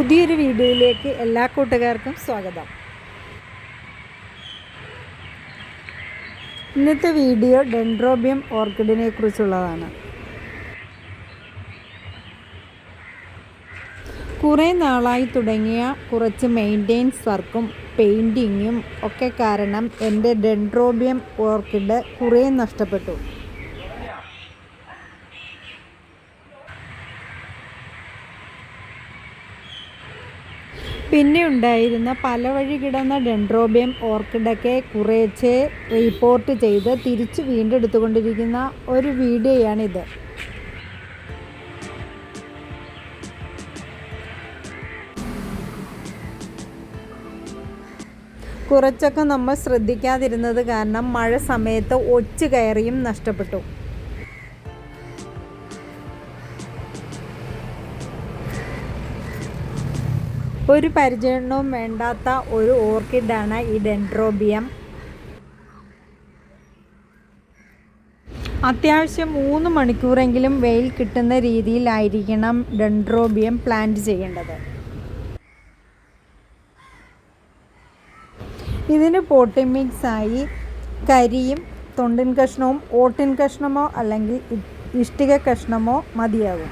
പുതിയൊരു വീഡിയോയിലേക്ക് എല്ലാ കൂട്ടുകാർക്കും സ്വാഗതം. ഇന്നത്തെ വീഡിയോ ഡെൻഡ്രോബിയം ഓർക്കിഡിനെ കുറിച്ചുള്ളതാണ്. കുറേ നാളായി തുടങ്ങിയ കുറച്ച് മെയിന്റെയിൻസ് വർക്കും പെയിന്റിങ്ങും ഒക്കെ കാരണം എന്റെ ഡെൻഡ്രോബിയം ഓർക്കിഡ് കുറേ നഷ്ടപ്പെട്ടു. പിന്നെ ഉണ്ടായിരുന്ന പല വഴി കിടന്ന ഡെൻഡ്രോബിയം ഓർക്കിഡൊക്കെ കുറേച്ചെ റിപ്പോർട്ട് ചെയ്ത് തിരിച്ച് വീണ്ടെടുത്തുകൊണ്ടിരിക്കുന്ന ഒരു വീഡിയോയാണിത്. കുറച്ചൊക്കെ നമ്മൾ ശ്രദ്ധിക്കാതിരുന്നത് കാരണം മഴ സമയത്ത് ഒച്ചു കയറിയും നഷ്ടപ്പെട്ടു. ഒരു പരിചരണവും വേണ്ടാത്ത ഒരു ഓർക്കിഡാണ് ഈ ഡെൻഡ്രോബിയം. അത്യാവശ്യം മൂന്ന് മണിക്കൂറെങ്കിലും വെയിൽ കിട്ടുന്ന രീതിയിലായിരിക്കണം ഡെൻഡ്രോബിയം പ്ലാന്റ് ചെയ്യേണ്ടത്. ഇതിന് പോട്ടി മിക്സായി കരിയും തൊണ്ടിൻ കഷ്ണവും ഓട്ടിൻ കഷ്ണമോ അല്ലെങ്കിൽ ഇഷ്ടിക കഷ്ണമോ മതിയാകും.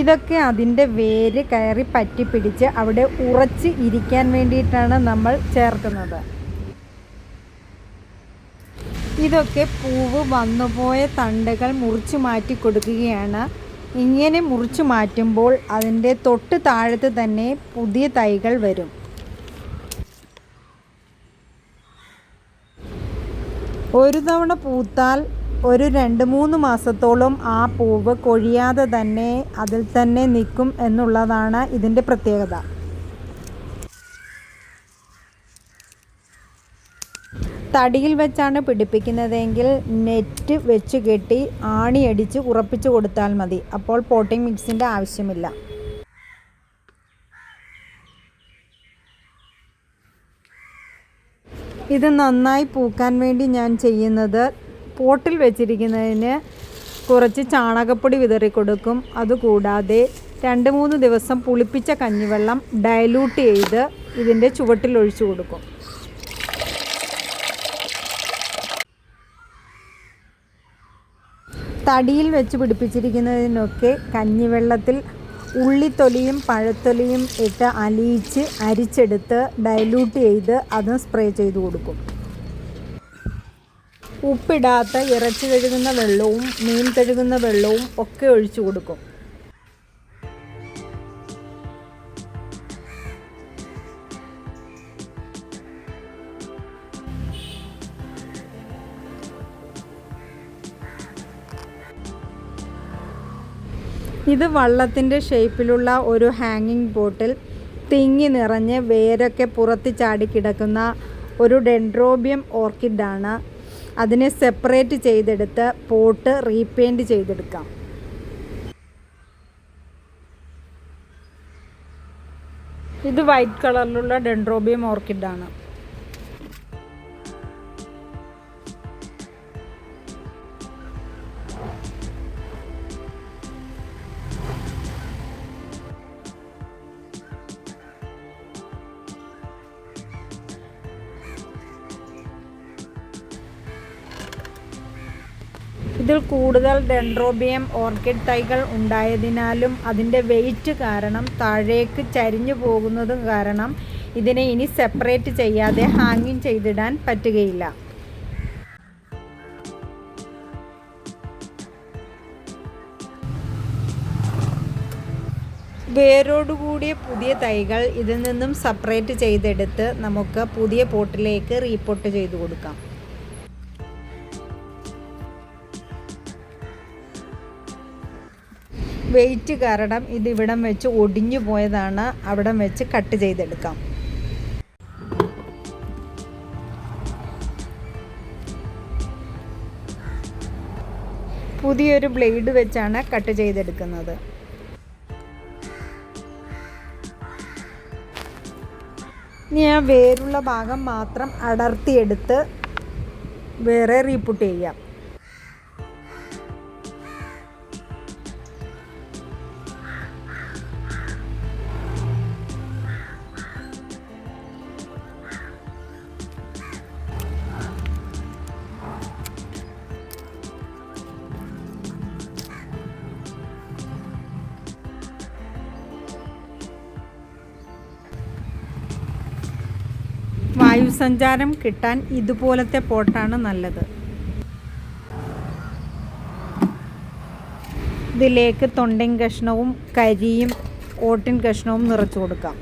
ഇതൊക്കെ അതിന്റെ വേര് കയറി പറ്റിപ്പിടിച്ച് അവിടെ ഉറച്ച് ഇരിക്കാൻ വേണ്ടിയിട്ടാണ് നമ്മൾ ചേർക്കുന്നത്. ഇതൊക്കെ പൂവ് വന്നുപോയ തണ്ടുകൾ മുറിച്ചു മാറ്റി കൊടുക്കുകയാണ്. ഇങ്ങനെ മുറിച്ചു മാറ്റുമ്പോൾ അതിന്റെ തൊട്ട് താഴത്ത് തന്നെ പുതിയ തൈകൾ വരും. ഒരു തവണ പൂത്താൽ ഒരു രണ്ട് മൂന്ന് മാസത്തോളം ആ പൂവ് കൊഴിയാതെ തന്നെ അതിൽ തന്നെ നിൽക്കും എന്നുള്ളതാണ് ഇതിന്റെ പ്രത്യേകത. തടിയിൽ വെച്ചാണ് പിടിപ്പിക്കുന്നതെങ്കിൽ നെറ്റ് വെച്ച് കെട്ടി ആണിയടിച്ച് ഉറപ്പിച്ചു കൊടുത്താൽ മതി. അപ്പോൾ പോട്ടിംഗ് മിക്സിന്റെ ആവശ്യമില്ല. ഇത് നന്നായി പൂക്കാൻ വേണ്ടി ഞാൻ ചെയ്യുന്നത് പോട്ടിൽ വെച്ചിരിക്കുന്നതിന് കുറച്ച് ചാണകപ്പൊടി വിതറി കൊടുക്കും. അതുകൂടാതെ രണ്ട് മൂന്ന് ദിവസം പുളിപ്പിച്ച കഞ്ഞിവെള്ളം ഡയലൂട്ട് ചെയ്ത് ഇതിന്റെ ചുവട്ടിൽ ഒഴിച്ചു കൊടുക്കും. തടിയിൽ വെച്ച് പിടിപ്പിച്ചിരിക്കുന്നതിനൊക്കെ കഞ്ഞിവെള്ളത്തിൽ ഉള്ളിത്തൊലിയും പഴത്തൊലിയും ഇട്ട് അലിയിച്ച് അരിച്ചെടുത്ത് ഡയലൂട്ട് ചെയ്ത് അതും സ്പ്രേ ചെയ്ത് കൊടുക്കും. ഉപ്പിടാത്ത ഇറച്ചി കഴുകുന്ന വെള്ളവും മീൻ കഴുകുന്ന വെള്ളവും ഒക്കെ ഒഴിച്ചു കൊടുക്കും. ഇത് വള്ളത്തിന്റെ ഷേപ്പിലുള്ള ഒരു ഹാങ്ങിങ് ബോട്ടിൽ തിങ്ങി നിറഞ്ഞ് വേരൊക്കെ പുറത്ത് ചാടിക്കിടക്കുന്ന ഒരു ഡെൻഡ്രോബിയം ഓർക്കിഡാണ് അതിനെ സെപ്പറേറ്റ് ചെയ്തെടുത്ത് പോട്ട് റീപെയിന്റ് ചെയ്തെടുക്കാം. ഇത് വൈറ്റ് കളറിലുള്ള ഡെൻഡ്രോബിയം ഓർക്കിഡാണ് ഇതിൽ കൂടുതൽ ഡെൻഡ്രോബിയം ഓർക്കിഡ് തൈകൾ ഉണ്ടായതിനാലും അതിന്റെ വെയിറ്റ് കാരണം താഴേക്ക് ചരിഞ്ഞു പോകുന്നതും കാരണം ഇതിനെ ഇനി സെപ്പറേറ്റ് ചെയ്യാതെ ഹാങ്ങിങ് ചെയ്തിടാൻ പറ്റുകയില്ല. വേരോടുകൂടിയ പുതിയ തൈകൾ ഇതിൽ നിന്നും സെപ്പറേറ്റ് ചെയ്തെടുത്ത് നമുക്ക് പുതിയ പോട്ടിലേക്ക് റീപോട്ട് ചെയ്ത് കൊടുക്കാം. വെയിറ്റ് കാരണം ഇത് ഇവിടം വെച്ച് ഒടിഞ്ഞു പോയതാണ്. അവിടം വെച്ച് കട്ട് ചെയ്തെടുക്കാം. പുതിയൊരു ബ്ലേഡ് വെച്ചാണ് കട്ട് ചെയ്തെടുക്കുന്നത്. ഇനി ആ വേരുള്ള ഭാഗം മാത്രം അടർത്തിയെടുത്ത് വേറെ റീപുട്ട് ചെയ്യാം. വായുസഞ്ചാരം കിട്ടാൻ ഇതുപോലത്തെ പോട്ടാണ് നല്ലത്. ഇതിലേക്ക് തൊണ്ടൻ കഷ്ണവും കരിയും ഓട്ടിൻ കഷ്ണവും നിറച്ചു കൊടുക്കാം.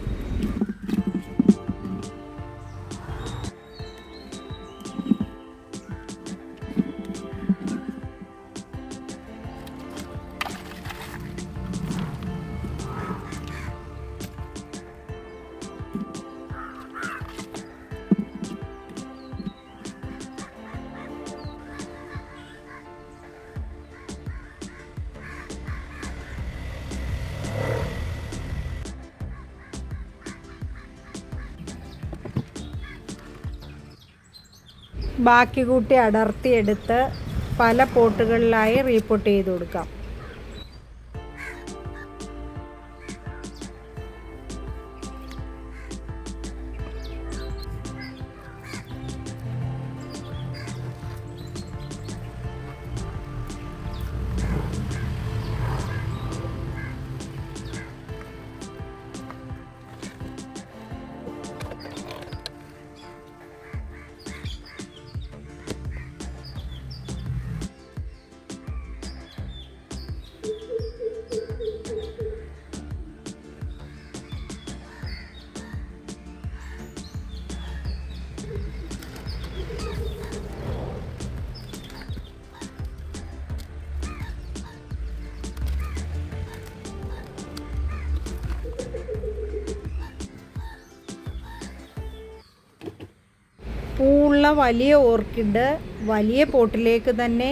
ബാക്കി കൂട്ടി അടർത്തിയെടുത്ത് പല പോട്ടുകളിലായി റീപോട്ട് ചെയ്ത് കൊടുക്കാം. പൂവുള്ള വലിയ ഓർക്കിഡ് വലിയ പോട്ടിലേക്ക് തന്നെ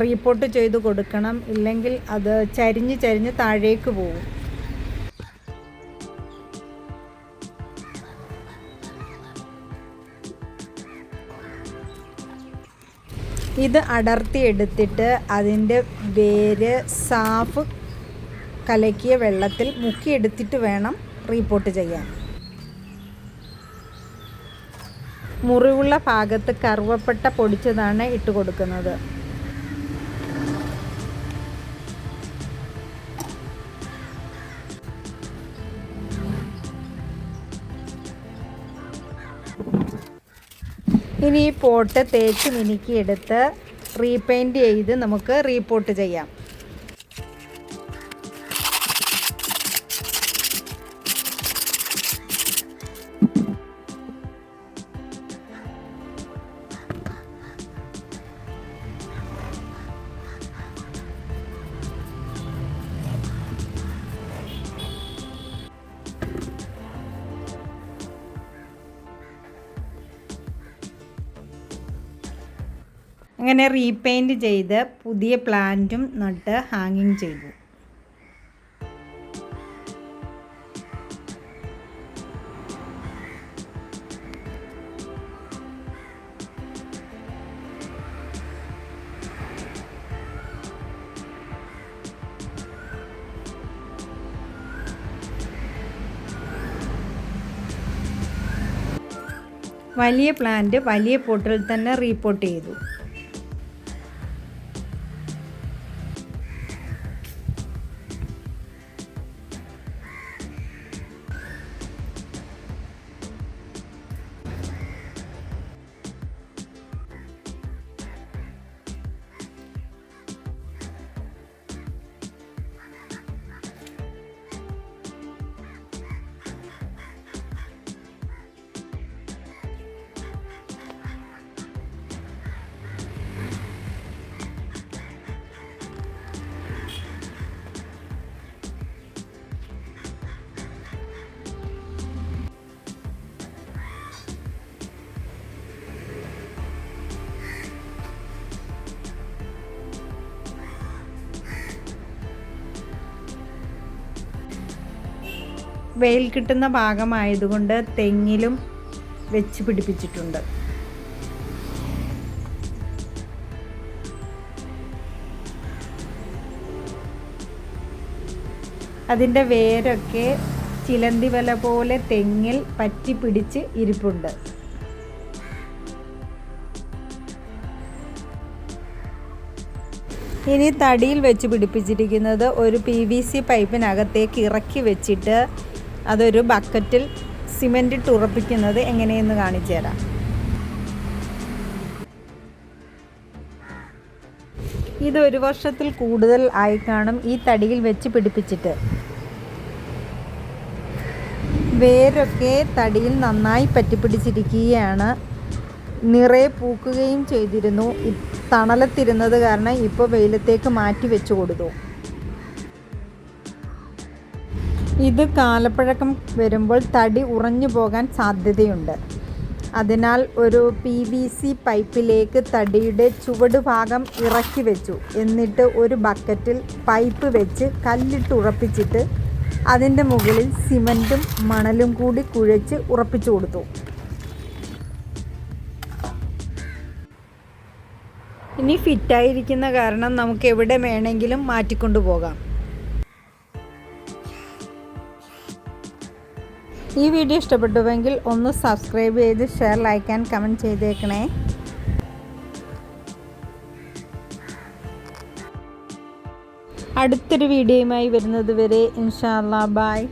റീപോട്ട് ചെയ്ത് കൊടുക്കണം. ഇല്ലെങ്കിൽ അത് ചരിഞ്ഞ് ചരിഞ്ഞ് താഴേക്ക് പോകും. ഇത് അടർത്തി എടുത്തിട്ട് അതിന്റെ വേര് സാഫ് കലക്കിയ വെള്ളത്തിൽ മുക്കിയെടുത്തിട്ട് വേണം റീപോട്ട് ചെയ്യാൻ. മുറിവുള്ള ഭാഗത്ത് കറുവപ്പട്ട പൊടിച്ചതാണ് ഇട്ട് കൊടുക്കുന്നത്. ഇനി ഈ പോട്ട് തേച്ച് മിനുക്കിയെടുത്ത് റീപെയിന്റ് ചെയ്ത് നമുക്ക് റീപോട്ട് ചെയ്യാം. അങ്ങനെ റീപെയിന്റ് ചെയ്ത് പുതിയ പ്ലാന്റും നട്ട് ഹാങ്ങിങ് ചെയ്തു. വലിയ പ്ലാന്റ് വലിയ പോട്ടിൽ തന്നെ റീപോർട്ട് ചെയ്തു. വെയിൽ കിട്ടുന്ന ഭാഗമായതുകൊണ്ട് തെങ്ങിലും വെച്ച് പിടിപ്പിച്ചിട്ടുണ്ട്. അതിന്റെ വേരൊക്കെ ചിലന്തി വല പോലെ തെങ്ങിൽ പറ്റി പിടിച്ച് ഇരിപ്പുണ്ട്. ഇനി തടിയിൽ വെച്ച് പിടിപ്പിച്ചിരിക്കുന്നത് ഒരു പി വി സി പൈപ്പിനകത്തേക്ക് ഇറക്കി വെച്ചിട്ട് അതൊരു ബക്കറ്റിൽ സിമെന്റ് ഇട്ട് ഉറപ്പിക്കുന്നത് എങ്ങനെയെന്ന് കാണിച്ചു തരാം. ഇത് ഒരു വർഷത്തിൽ കൂടുതൽ ആയി കാണും ഈ തടിയിൽ വെച്ച് പിടിപ്പിച്ചിട്ട്. വേരൊക്കെ തടിയിൽ നന്നായി പറ്റിപ്പിടിച്ചിരിക്കുകയാണ്. നിറയെ പൂക്കുകയും ചെയ്തിരുന്നു. തണലത്തിരുന്നത് കാരണം ഇപ്പോൾ വെയിലത്തേക്ക് മാറ്റി വെച്ചു കൊടുത്തു. ഇത് കാലപ്പഴക്കം വരുമ്പോൾ തടി ഉറഞ്ഞു പോകാൻ സാധ്യതയുണ്ട്. അതിനാൽ ഒരു പി വി സി പൈപ്പിലേക്ക് തടിയുടെ ചുവടുഭാഗം ഇറക്കി വെച്ചു. എന്നിട്ട് ഒരു ബക്കറ്റിൽ പൈപ്പ് വെച്ച് കല്ലിട്ട് ഉറപ്പിച്ചിട്ട് അതിന്റെ മുകളിൽ സിമന്റും മണലും കൂടി കുഴച്ച് ഉറപ്പിച്ചു കൊടുത്തു. ഇനി ഫിറ്റായിരിക്കുന്ന കാരണം നമുക്ക് എവിടെ വേണമെങ്കിലും മാറ്റിക്കൊണ്ടു പോകാം. ഈ വീഡിയോ ഇഷ്ടപ്പെട്ടുവെങ്കിൽ ഒന്ന് സബ്സ്ക്രൈബ് ചെയ്ത് ഷെയർ ലൈക്ക് ആൻഡ് കമന്റ് ചെയ്തേക്കണേ. അടുത്തൊരു വീഡിയോയുമായി വരുന്നത് വരെ ഇൻഷാല്ലാ ബായ്